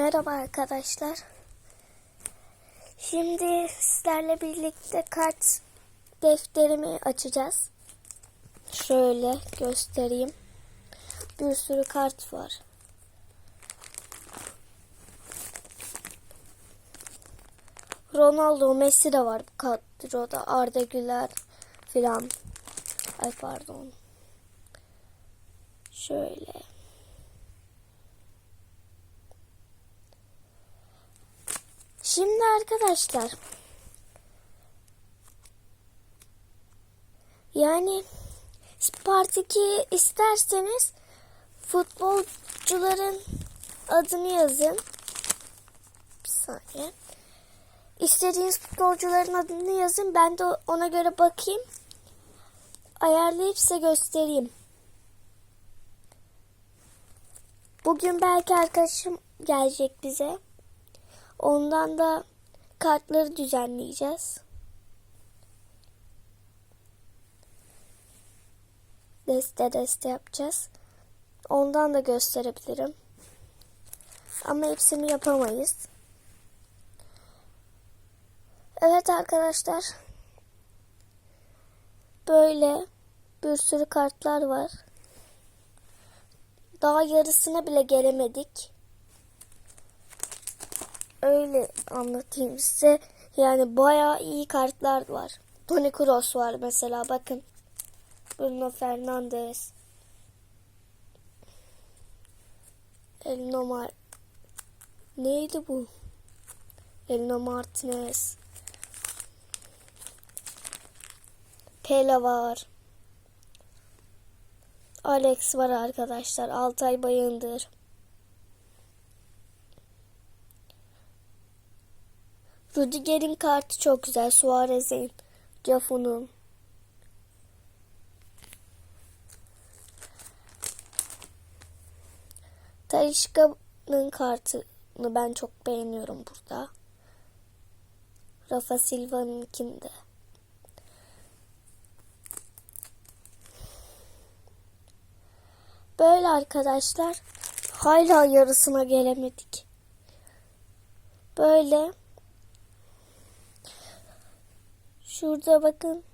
Merhaba arkadaşlar. Şimdi sizlerle birlikte kart defterimi açacağız. Şöyle göstereyim. Bir sürü kart var. Ronaldo, Messi de var bu kadroda. Arda Güler filan. Ay pardon. Şöyle. Şimdi arkadaşlar yani Part 2 isterseniz futbolcuların adını yazın. Bir saniye. İstediğiniz futbolcuların adını yazın. Ben de ona göre bakayım. Ayarlayıp size göstereyim. Bugün belki arkadaşım gelecek bize. Ondan da kartları düzenleyeceğiz. Deste deste yapacağız. Ondan da gösterebilirim. Ama hepsini yapamayız. Evet arkadaşlar. Böyle bir sürü kartlar var. Daha yarısına bile gelemedik öyle anlatayım size. Yani bayağı iyi kartlar var. Toni Kroos var mesela bakın. Bruno Fernandes. Elno Mar Neydi bu? Elno Martinez. Pele var. Alex var arkadaşlar. Altay Bayındır. Rudiger'in kartı çok güzel. Suarez'in, Cafu'nun. Talişka'nın kartını ben çok beğeniyorum burada. Rafa Silva'nınkinde. Böyle arkadaşlar. Hala yarısına gelemedik. Böyle Şurada bakın.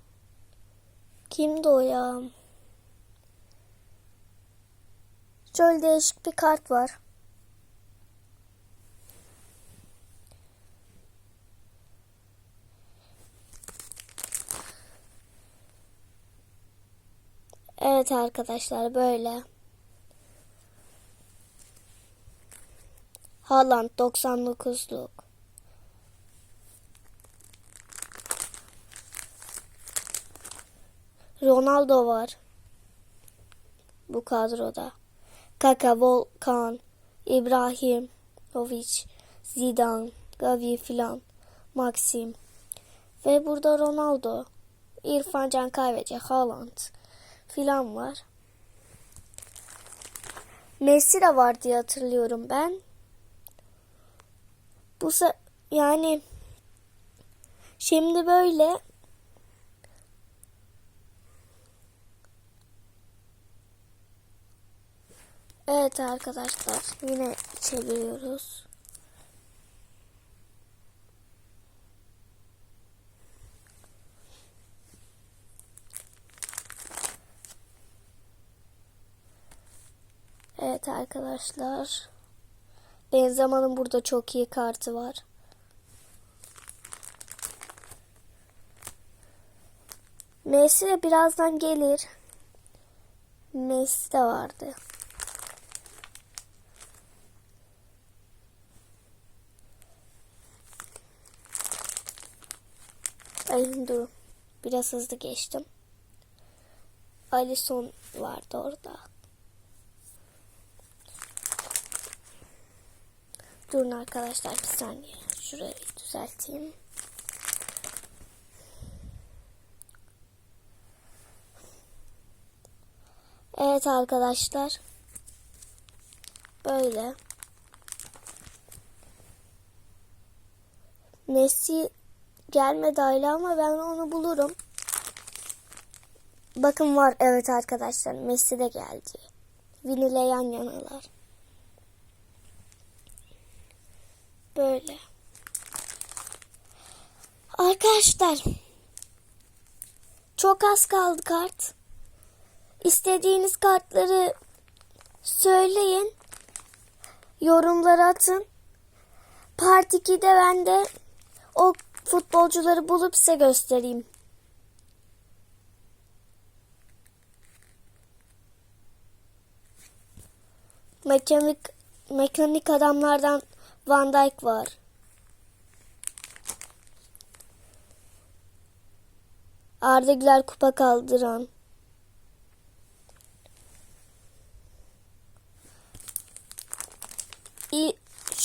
Kimdi o ya? Şöyle değişik bir kart var. Evet arkadaşlar böyle. Haaland 99'luk. Ronaldo var. Bu kadroda. Kaka, Volkan, İbrahimovic, Zidane, Gavi filan, Maxim. Ve burada Ronaldo, İrfan Can Kahveci, Haaland filan var. Messi de var diye hatırlıyorum ben. Bu yani şimdi böyle Evet arkadaşlar yine çeviriyoruz. Evet arkadaşlar. Benzema'nın burada çok iyi kartı var. Messi de birazdan gelir. Messi de vardı. Ay dur. Biraz hızlı geçtim. Alison vardı orada. Durun arkadaşlar bir saniye. Şurayı düzelteyim. Evet arkadaşlar. Böyle. Messi gelmedi hala ama ben onu bulurum. Bakın var evet arkadaşlar Messi de geldi. Vini yan yanalar. Böyle. Arkadaşlar. Çok az kaldı kart. İstediğiniz kartları söyleyin. Yorumlara atın. Part 2'de ben de o futbolcuları bulup size göstereyim. Mekanik mekanik adamlardan Van Dijk var. Arda Güler kupa kaldıran.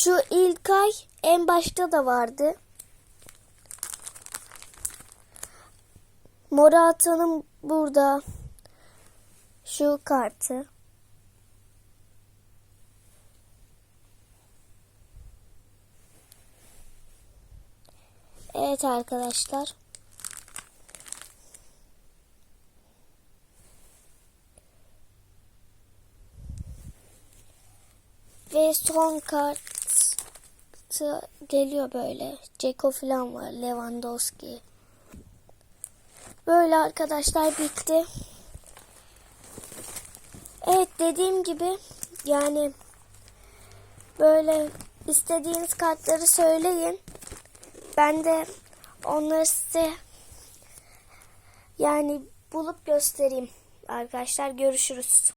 Şu İlkay en başta da vardı. Morata'nın burada şu kartı. Evet arkadaşlar. Ve son kart geliyor böyle. Ceko falan var. Lewandowski. Böyle arkadaşlar bitti. Evet dediğim gibi yani böyle istediğiniz kartları söyleyin. Ben de onları size yani bulup göstereyim. Arkadaşlar görüşürüz.